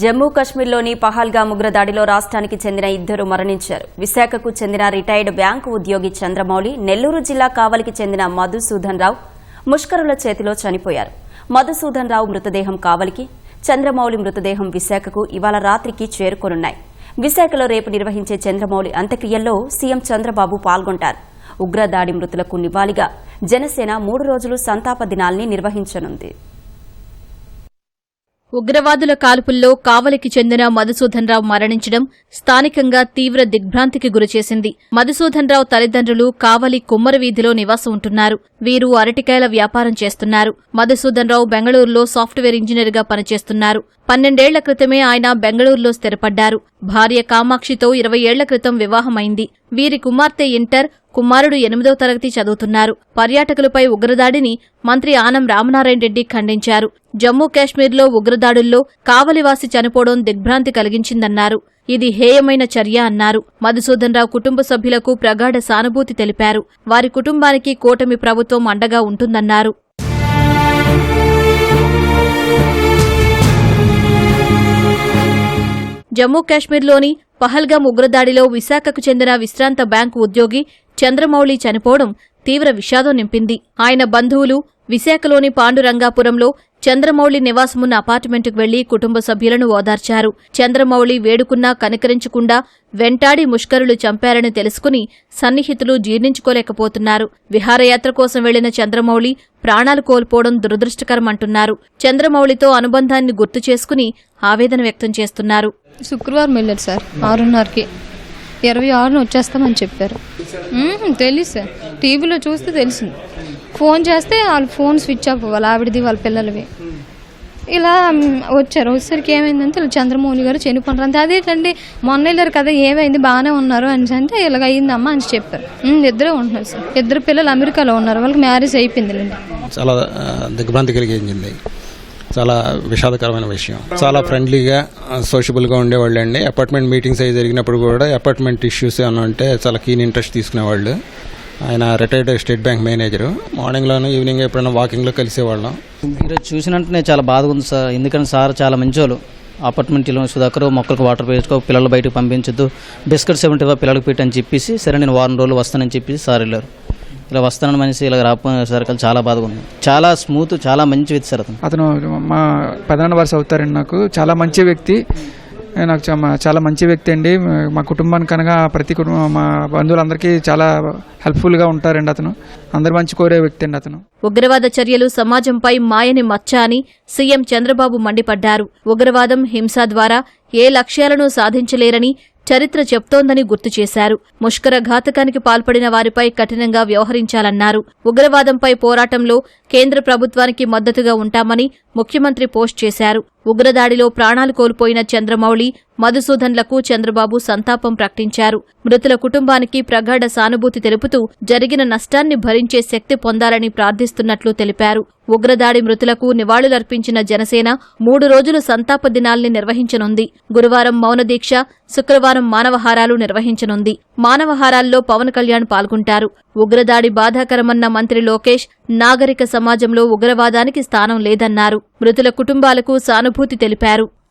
జమ్మూ కశ్మీర్లోని పహల్గా ఉగ్రదాడిలో రాష్ట్రానికి చెందిన ఇద్దరు మరణించారు. విశాఖకు చెందిన రిటైర్డ్ బ్యాంకు ఉద్యోగి చంద్రమౌళి నెల్లూరు జిల్లా కావలికి చెందిన మధుసూదన్ రావు ముష్కరుల చేతిలో చనిపోయారు. మధుసూదన్ రావు మృతదేహం కావలికి చంద్రమౌళి మృతదేహం విశాఖకు ఇవాళ రాత్రికి చేరుకోనున్నాయి. విశాఖలో రేపు నిర్వహించే చంద్రమౌళి అంత్యక్రియల్లో సీఎం చంద్రబాబు పాల్గొంటారు. ఉగ్రదాడి మృతులకు నివాళిగా జనసేన మూడు రోజులు సంతాప దినాల్ని నిర్వహించనుంది. ఉగ్రవాదుల కాల్పుల్లో కావలికి చెందిన మధుసూదన్ రావు మరణించడం స్థానికంగా తీవ్ర దిగ్భ్రాంతికి గురిచేసింది. మధుసూదన్ రావు తల్లిదండ్రులు కావలి కుమ్మర వీధిలో నివాసం ఉంటున్నారు. వీరు అరటికాయల వ్యాపారం చేస్తున్నారు. మధుసూదన్రావు బెంగళూరులో సాఫ్ట్వేర్ ఇంజనీర్గా పనిచేస్తున్నారు. పన్నెండేళ్ళ క్రితమే ఆయన బెంగళూరులో స్థిరపడ్డారు. భార్య కామాక్షితో ఇరవై ఏళ్ళ క్రితం వివాహమైంది. వీరి కుమార్తె ఇంటర్ కుమారుడు ఎనిమిదో తరగతి చదువుతున్నారు. పర్యాటకులపై ఉగ్రదాడిని మంత్రి ఆనం రామనారాయణ రెడ్డి ఖండించారు. జమ్మూ కాశ్మీర్లో ఉగ్రదాడుల్లో కావలివాసి చనిపోవడం దిగ్భ్రాంతి కలిగించిందన్నారు. ఇది హేయమైన చర్య అన్నారు. మధుసూదన్ రావు కుటుంబ సభ్యులకు ప్రగాఢ సానుభూతి తెలిపారు. వారి కుటుంబానికి కూటమి ప్రభుత్వం అండగా ఉంటుందన్నారు. జమ్మూ కాశ్మీర్లోని పహల్గాం ఉగ్రదాడిలో విశాఖకు చెందిన విశ్రాంత బ్యాంకు ఉద్యోగి చంద్రమౌళి చనిపోవడం తీవ్ర విషాదం నింపింది. ఆయన బంధువులు విశాఖలోని పాండురంగాపురంలో చంద్రమౌళి నివాసమున్న అపార్ట్మెంటుకు వెళ్ళి కుటుంబ సభ్యులను ఓదార్చారు. చంద్రమౌళి వేడుకున్నా కనికరించకుండా వెంటాడి ముష్కరులు చంపారని తెలుసుకుని సన్నిహితులు జీర్ణించుకోలేకపోతున్నారు. విహారయాత్ర కోసం వెళ్ళిన చంద్రమౌళి ప్రాణాలు కోల్పోవడం దురదృష్టకరమంటున్నారు. చంద్రమౌళితో అనుబంధాన్ని గుర్తు చేసుకుని ఆవేదన వ్యక్తం చేస్తున్నారు. శుక్రవారం వెళ్ళారు సార్ ఆరున్నరకి. ఇరవై ఆరున వచ్చేస్తామని చెప్పారు. తెలుసు సార్. టీవీలో చూస్తే తెలిసింది. ఫోన్ చేస్తే వాళ్ళు ఫోన్ స్విచ్ ఆఫ్ వాళ్ళ ఆవిడది వాళ్ళ పిల్లలవి. ఇలా వచ్చారు. వచ్చేసరికి ఏమైందంటే ఇలా చంద్రమౌళి గారు చనిపోయినారు. అంతే అదేంటండి మొన్న వెళ్ళారు కదా ఏమైంది బాగానే ఉన్నారు అని అంటే ఇలాగ అయ్యిందమ్మా అని చెప్పారు. ఇద్దరే ఉంటున్నారు సార్. ఇద్దరు పిల్లలు అమెరికాలో ఉన్నారు. వాళ్ళకి మ్యారేజ్ అయిపోయిందిలేండి చాలా దిగ్భ్రాంతి కలిగించింది. చాలా విషాదకరమైన విషయం. చాలా ఫ్రెండ్లీగా సోషబుల్గా ఉండేవాళ్ళు అండి అపార్ట్మెంట్ మీటింగ్స్ అవి జరిగినప్పుడు కూడా అపార్ట్మెంట్ ఇష్యూస్ ఏమన్నా ఉంటే చాలా కీన్ ఇంట్రెస్ట్ తీసుకునేవాళ్ళు. ఆయన రిటైర్డ్ స్టేట్ బ్యాంక్ మేనేజరు మార్నింగ్లోను ఈవినింగ్ ఎప్పుడైనా వాకింగ్లో కలిసేవాళ్ళం. మీరు చూసినట్టునే చాలా బాధగా ఉంది సార్. ఎందుకంటే సార్ చాలా మంచోళ్ళు. ఇల్లు సుధాకర్ మొక్కలకు వాటర్ వేసుకో పిల్లలు బయటకు పంపించొద్దు. బిస్కెట్స్ ఏమంటే పిల్లలకు పెట్టి అని చెప్పేసి సరే నేను వారం రోజులు వస్తానని చెప్పేసి సార్ వెళ్ళారు. ఇలా వస్తానని మనిషి ఇలా రాకపోయేసరికి చాలా బాధగా ఉంది. చాలా స్మూత్ చాలా మంచి వ్యక్తి సార్ అతను. అతను మా పెదనాన్న వరుస అవుతారండి నాకు. చాలా మంచి వ్యక్తి. నాకు చాలా మంచి వ్యక్తి అండి. మా కుటుంబానికి అనగా ప్రతి కుటుంబం మా బంధువులందరికీ చాలా హెల్ప్ఫుల్గా ఉంటారండి అతను. అందరు మంచి కోరే వ్యక్తి అండి అతను. ఉగ్రవాద చర్యలు సమాజంపై మాయని మచ్చ అని సీఎం చంద్రబాబు మండిపడ్డారు. ఉగ్రవాదం హింస ద్వారా ఏ లక్ష్యాలను సాధించలేరని చరిత్ర చెప్తోందని గుర్తు చేశారు. ముష్కర ఘాతకానికి పాల్పడిన వారిపై కఠినంగా వ్యవహరించాలన్నారు. ఉగ్రవాదంపై పోరాటంలో కేంద్ర ప్రభుత్వానికి మద్దతుగా ఉంటామని ముఖ్యమంత్రి పోస్ట్ చేశారు. ఉగ్రదాడిలో ప్రాణాలు కోల్పోయిన చంద్రమౌళి మధుసూదన్లకు చంద్రబాబు సంతాపం ప్రకటించారు. మృతుల కుటుంబానికి ప్రగాఢ సానుభూతి తెలుపుతూ జరిగిన నష్టాన్ని భరించే శక్తి పొందాలని ప్రార్థిస్తున్నట్లు తెలిపారు. ఉగ్రదాడి మృతులకు నివాళులర్పించిన జనసేన మూడు రోజులు సంతాప దినాల్ని నిర్వహించనుంది. గురువారం మౌనదీక్ష శుక్రవారం మానవహారాలు నిర్వహించనుంది. మానవహారాల్లో పవన్ కళ్యాణ్ పాల్గొంటారు. ఉగ్రదాడి బాధాకరమన్న మంత్రి లోకేష్ నాగరిక సమాజంలో ఉగ్రవాదానికి స్థానం లేదన్నారు. మృతుల కుటుంబాలకు సానుభూతి తెలిపారు.